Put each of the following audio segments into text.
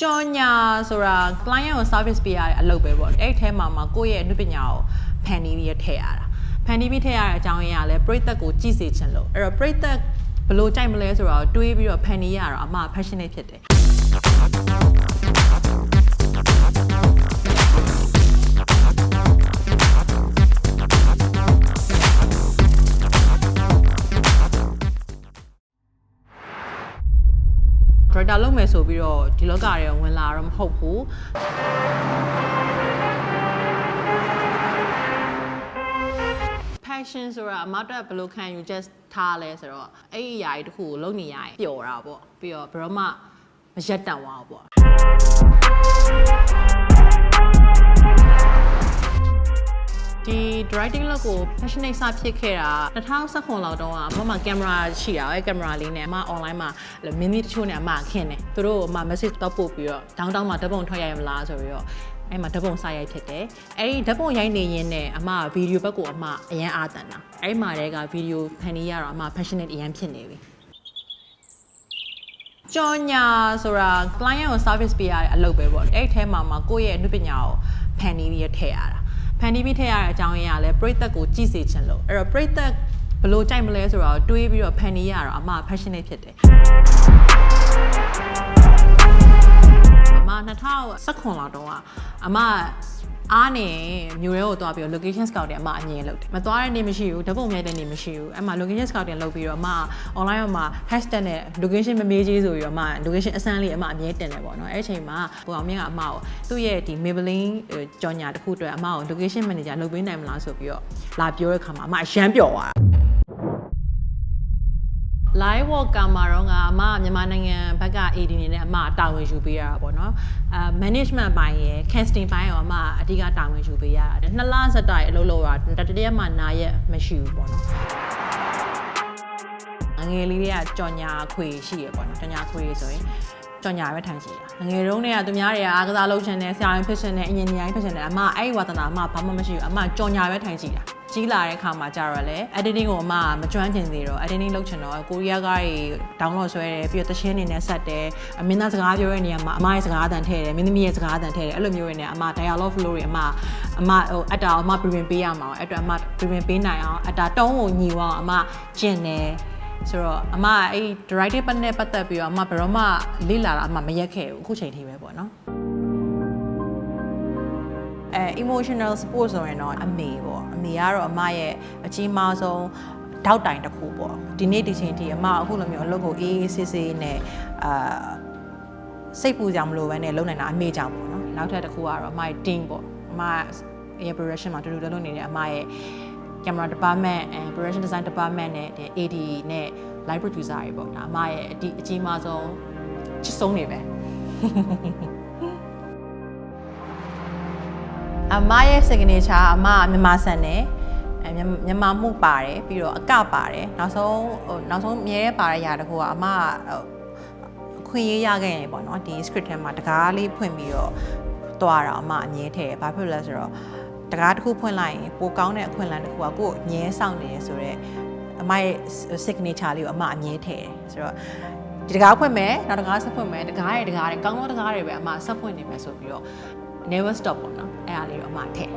ကြော်ညာဆိုတာ client ကို service ပေးရတဲ့အလုပ်ပဲပေါ့အဲ့ဒီထဲမှာမှာကိုယ့်ရဲ့အနုပညာကိုဖန်တီးပြီးထည့်ရတာဖန်တီးပြီးထည့်ရတဲ့အကြောင်းရင်းကလည်းပရိသတ်ကိုကြည့်စေချင်လို့အဲ့တော့ပရိသတ်ဘယ်လို့ကြိုက်မလဲဆိုတော့တွေးပြီးတော့ဖန်တီးရတော့အမ passionate ဖြစ်တယ် director လုပ်မယ်ဆိုပြီးတော့ဒီလောကထဲဝင်လာတော့မဟုတ်ဘူး passion ဆိုတာအမတ်တက်ဘယ်လိုခံယူချက်ထားလဲဆိုတော့အဲ့ဒီအရာကြီးတစ်ခုကိုလုပ်နေရရင်ပျော်တာပေါ့ပြီးတော့ဘယ်တော့မှမရက်တန့်သွားဘူးပေါ့ ဒီ directing လောက်ကို passionate စဖြစ်ခဲ့တာ2019လောက်တုန်းကမမကင်မရာရှိတာအဲကင်မရာလေးနဲ့အမ online မှာမင်းမီတချို့နဲ့အမခင်းတယ်သူတို့အမ message တော့ပို့ပြီးတော့ downtown မှာဓာတ်ပုံထွက်ရရမလားဆိုပြီးတော့အဲ့မှာဓာတ်ပုံစရိုက်ဖြစ်တယ်အဲ့ဒီဓာတ်ပုံရိုက်နေရင်းနဲ့အမဗီဒီယိုဘက်ကိုအမအရန်အားတန်တာအဲ့မှာတည်းကဗီဒီယိုဖန်နေရတော့အမ passionate အရန်ဖြစ်နေပြီကြော်ညာဆိုတာ client ကို service ပေးရတဲ့အလုပ်ပဲပေါ့အဲ့ဒီထဲမှာမှာကိုယ့်ရဲ့အနုပညာကိုဖန်တီးပြီးထည့်ရတာဖ န်တီးပြီးထည့်ရတဲ့အကြောင်းရင်းကလည်းပရိသတ်ကိုကြည့်စေချင်လို့အဲ့တော့ပရိသတ်ဘယ်လို့ကြိုက်မလဲဆိုတော့တွေးပြီးတော့ဖန်တီးရတော့အမ passionate ဖြစ်တယ်အမ2019လောက်တော့ကအမ အားနေမြို့ရဲကိုသွားပြီးတော့ location scouting အမအမြင်လုပ်တယ်မသွားတဲ့နေ့မရှိဘူးဓာတ်ပုံမြိုက်တဲ့နေ့မရှိဘူးအဲ့မှာ location scouting လုပ်ပြီးတော့အမ online မှာ hashtag နဲ့ location မမေးကြီးဆိုပြီးတော့အမ location အစမ်းလေးအမအမြဲတင်တယ်ပေါ့နော်အဲ့အချိန်မှာဘုံအောင်မြင့်ကအမကိုသူ့ရဲ့ဒီ Maybelline ကြော်ညာတစ်ခုအတွက်အမကို location manager လုပ်ပေးနိုင်မလားဆိုပြီးတော့လာပြောတဲ့ခါမှာအမအရန်ပျော်သွားတာ live work ကမှာတော့ကအမမြန်မာနိုင်ငံဘက်က AD နေနဲ့အမတာဝန်ယူပေးရတာပေါ့နော်အဲ management ပိုင်းရယ် casting ပိုင်းရောအမအဓိကတာဝန်ယူပေးရတာနှစ်လစတိုင်အလုပ်လုပ်ရတာတတရက်မှနာရက်မရှိဘူးပေါ့နော်အငယ်လေးတွေကကြော်ညာခွေရှိရပေါ့နော်ကြော်ညာခွေဆိုရင်ကြော်ညာပဲထိုင်ရှိတာအငယ်တုန်းတွေကသူများတွေကအားကစားလုပ်ချင်တယ်ဆရာဝန်ဖြစ်ချင်တယ်အင်ဂျင်နီယာဖြစ်ချင်တယ်အမအဲ့ဒီဝါသနာအမဘာမှမရှိဘူးအမကြော်ညာပဲထိုင်ရှိတာ ကြီးလာတဲ့အခါမှာကြတော့လေ editing ကိုအမမကျွမ်းကျင်သေးတော့ editing လုပ်ချင်တော့ကိုရီးယားကားတွေ download ဆွဲတယ်ပြီးတော့တခြင်းအနေနဲ့ဆက်တယ်အမင်းသားစကားပြောတဲ့နေရာမှာအမရဲ့စကားအတန်ထည့်တယ်မင်းသမီးရဲ့စကားအတန်ထည့်တယ်အဲ့လိုမျိုးတွေနဲ့အမ dialogue flow တွေအမအမဟိုအတာအမ prevent ပေးရမှာအဲ့အတွက်အမ prevent ပေးနိုင်အောင်အတာတုံးကိုညီအောင်အမကျင့်တယ်ဆိုတော့အမအဲ့ directive ပတ်နဲ့ပတ်သက်ပြီးတော့အမဘယ်တော့မှလေ့လာတာအမမရက်ခဲ့ဘူးအခုချိန်ထိပဲပေါ့နော် အဲ emotional support ဆိုရင်တော့အမေပေါ့အမေကတော့အမရဲ့အကြီးမားဆုံးထောက်တိုင်တစ်ခုပေါ့ဒီနေ့ဒီချိန်ထိအမအခုလိုမျိုးအလုပ်ကိုအေးအေးဆေးဆေးနဲ့အာစိတ်ပူကြမလို့ပဲနဲ့လုပ်နိုင်တာအမေကြောင့်ပေါ့နော်နောက်ထပ်တစ်ခုကတော့အမရဲ့ team ပေါ့အမရဲ့ production မှာတူတူလုပ်နေတဲ့အမရဲ့ camera department and production design department နဲ့ဒီ AD နဲ့ live producer တွေပေါ့ဒါအမရဲ့အဒီအကြီးမားဆုံးချစ်ဆုံးနေပဲ အမရဲ့ signature အမကမြန်မာဆန်တယ်အဲမြန်မာမြန်မာမှုပါတယ်ပြီးတော့အကပါတယ်နောက်ဆုံးဟိုနောက်ဆုံးမြဲတဲ့ပါတဲ့ຢာတကူကအမကဟိုအခွင့်အရေးရခဲ့ရင်ပေါ့နော်ဒီ script ထဲမှာတကားလေးဖွင့်ပြီးတော့တွားတာအမအမြဲထည့်တယ်ဘာဖြစ်လို့လဲဆိုတော့တကားတစ်ခုဖွင့်လိုက်ရင်ပိုကောင်းတဲ့အခွင့်အလမ်းတစ်ခုကကိုယ်အမြဲဆောင်နေရဆိုတော့အမရဲ့ signature လေးကိုအမအမြဲထည့်တယ်ဆိုတော့ဒီတကားဖွင့်မယ်နောက်တကားဆက်ဖွင့်မယ်တကားရတကားရကောင်းသောတကားတွေပဲအမဆက်ဖွင့်နေမယ်ဆိုပြီးတော့ never stop ပေါ့နော်အဲ့အားလေးတော့အမထည့်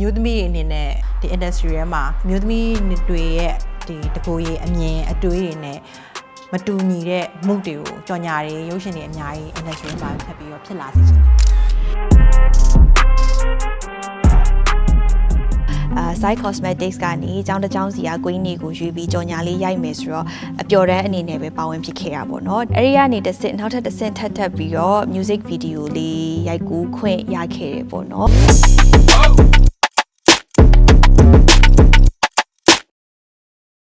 မျိုးသမီးတွေအနေနဲ့ဒီ industry ထဲမှာမျိုးသမီးတွေရဲ့ဒီတကိုယ်ရေးအမြင်အတွေးတွေနဲ့မတူညီတဲ့မှုတွေကိုကြော်ညာတွေရုပ်ရှင်တွေအများကြီး industry မှာထပ်ပြီးတော့ဖြစ်လာစေချင်တယ် အာ side cosmetics ကနေအကြောင်းတစ်ကြောင်းစီက queen နေကိုရွေးပြီးကြော်ညာလေးရိုက်မယ်ဆိုတော့အပျော်တမ်းအနေနဲ့ပဲပါဝင်ဖြစ်ခဲ့ရပါတော့။အဲဒီကနေတစ်ဆင့်နောက်ထပ်တစ်ဆင့်ထပ်ထပ်ပြီးတော့ music video လေးရိုက်ကူးခွင့်ရခဲ့တယ်ပေါ့နော်။